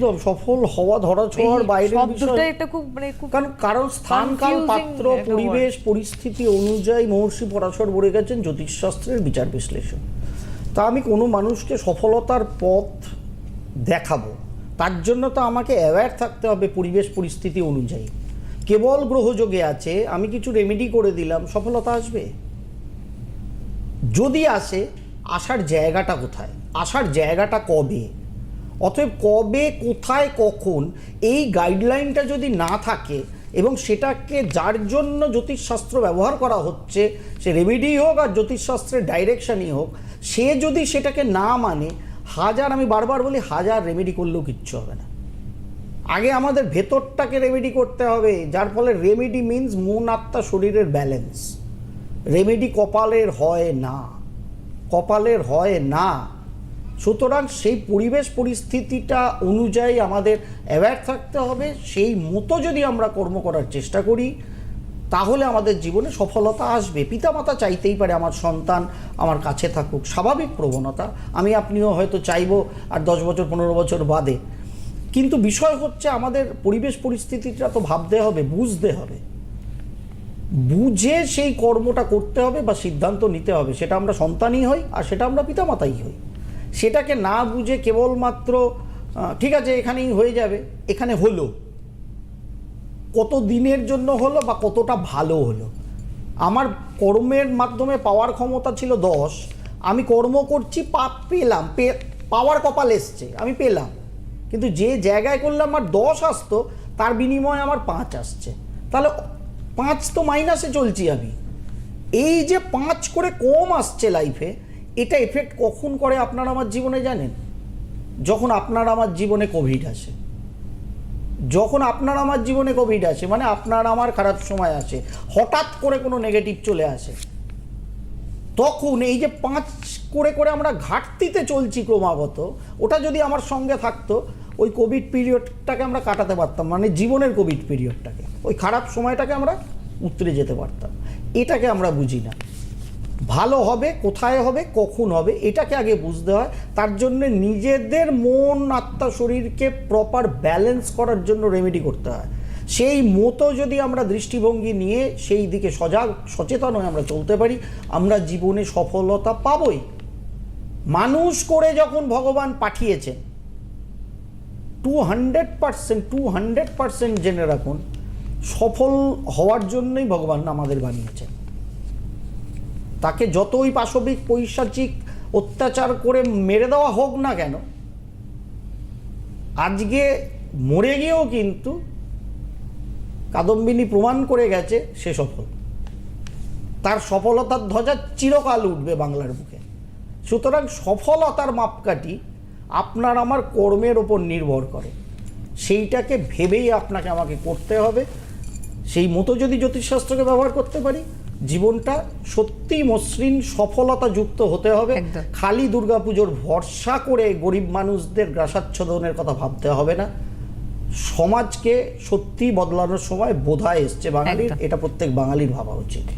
একদম সফল হওয়া ধরা ছোঁয়ার শব্দটা একটা খুব মানে কারণ কারণ স্থান কাল পাত্র পরিবেশ পরিস্থিতি অনুযায়ী মহর্ষি পরাশর বলে গেছেন জ্যোতিষশাস্ত্রের বিচার বিশ্লেষণ। তা আমি কোনো মানুষকে সফলতার পথ দেখাবো। তার জন্য তো আমাকে অ্যাওয়্যার থাকতে হবে পরিবেশ পরিস্থিতি অনুযায়ী। কেবল গ্রহযোগে আছে আমি কিছু রেমেডি করে দিলাম সফলতা আসবে? যদি আসে আসার জায়গাটা কোথায়? আসার জায়গাটা কবে? অতএব কবে, কোথায়, কখন এই গাইডলাইনটা যদি না থাকে এবং সেটাকে যার জন্য জ্যোতিষশাস্ত্র ব্যবহার করা হচ্ছে, সে রেমেডি হোক আর জ্যোতিষশাস্ত্রের ডাইরেকশনই হোক, সে যদি সেটাকে না মানে হাজার, আমি বারবার বলি হাজার রেমেডি করলেও কিচ্ছু হবে না। আগে আমাদের ভেতরটাকে রেমেডি করতে হবে, যার ফলে রেমেডি মিন্স মন, আত্মা, শরীরের ব্যালেন্স রেমেডি কপালের হয় না, কপালের হয় না। সুতরাং সেই পরিবেশ পরিস্থিতিটা অনুযায়ী আমাদের অ্যাওয়্যার থাকতে হবে। সেই মতো যদি আমরা কর্ম করার চেষ্টা করি, তাহলে আমাদের জীবনে সফলতা আসবে। পিতামাতা চাইতেই পারে আমার সন্তান আমার কাছে থাকুক। স্বাভাবিক প্রবণতা। আমি আপনিও হয়তো চাইব আর দশ বছর, পনেরো বছর বাদে। কিন্তু বিষয় হচ্ছে আমাদের পরিবেশ পরিস্থিতিটা তো ভাবতে হবে, বুঝতে হবে। বুঝে সেই কর্মটা করতে হবে বা সিদ্ধান্ত নিতে হবে। সেটা আমরা সন্তানই হই আর সেটা আমরা পিতামাতাই হই। সেটাকে না বুঝে কেবলমাত্র ঠিক আছে, এখানেই হয়ে যাবে, এখানে হলো। কত দিনের জন্য হলো বা কতটা ভালো হলো? আমার কর্মের মাধ্যমে পাওয়ার ক্ষমতা ছিল দশ, আমি কর্ম করছি পাপ পেলাম, পে, পাওয়ার কপাল এসছে, আমি পেলাম। কিন্তু যে জায়গায় করলে আমার দশ আসতো, তার বিনিময়ে আমার পাঁচ আসছে। তাহলে পাঁচ তো মাইনাসে চলছি আমি। এই যে পাঁচ করে কম আসছে লাইফে এটা এফেক্ট কখন করে আপনারা আমার জীবনে জানেন? যখন আপনার আমার জীবনে কোভিড আসে। যখন আপনার আমার জীবনে কোভিড আসে মানে আপনার আমার খারাপ সময় আসে, হঠাৎ করে কোনো নেগেটিভ চলে আসে, তখন এই যে পাঁচ করে করে আমরা ঘাটতিতে চলছি ক্রমাগত, ওটা যদি আমার সঙ্গে থাকতো, ওই কোভিড পিরিয়ডটাকে আমরা কাটাতে পারতাম মানে জীবনের কোভিড পিরিয়ডটাকে ওই খারাপ সময়টাকে আমরা উতরে যেতে পারতাম। এটাকে আমরা বুঝি না। ভালো হবে, কোথায় হবে, কখন হবে, এটাকে আগে বুঝতে হয়। তার জন্য নিজেদের মন, আত্মা, শরীরকে প্রপার ব্যালেন্স করার জন্য রেমেডি করতে হয়। সেই মতো যদি আমরা দৃষ্টিভঙ্গি নিয়ে সেই দিকে সজাগ, সচেতন হয়ে আমরা চলতে পারি, আমরা জীবনে সফলতা পাবই। মানুষ করে যখন ভগবান পাঠিয়েছেন two hundred percent two hundred percent জেনে রাখুন, সফল হওয়ার জন্যই ভগবান আমাদের বানিয়েছেন। তাকে যতই পাশবিক পৈশাচিক অত্যাচার করে মেরে দেওয়া হোক না কেন, আজকে মরে গিয়েও কিন্তু কাদম্বিনী প্রমাণ করে গেছে সে সফল। তার সফলতার ধ্বজা চিরকাল উঠবে বাংলার বুকে। সুতরাং সফলতার মাপকাঠি আপনার আমার কর্মের ওপর নির্ভর করে। সেইটাকে ভেবেই আপনাকে আমাকে করতে হবে। সেই মতো যদি জ্যোতিষশাস্ত্রকে ব্যবহার করতে পারি জীবনটা সত্যি মসৃণ সফলতা যুক্ত হতে হবে। খালি দুর্গাপুজোর ভরসা করে গরিব মানুষদের গ্রাসাচ্ছাদনের কথা ভাবতে হবে না। সমাজকে সত্যি বদলানোর সময় বোধায় এসছে বাঙালির। এটা প্রত্যেক বাঙালির ভাবা উচিত।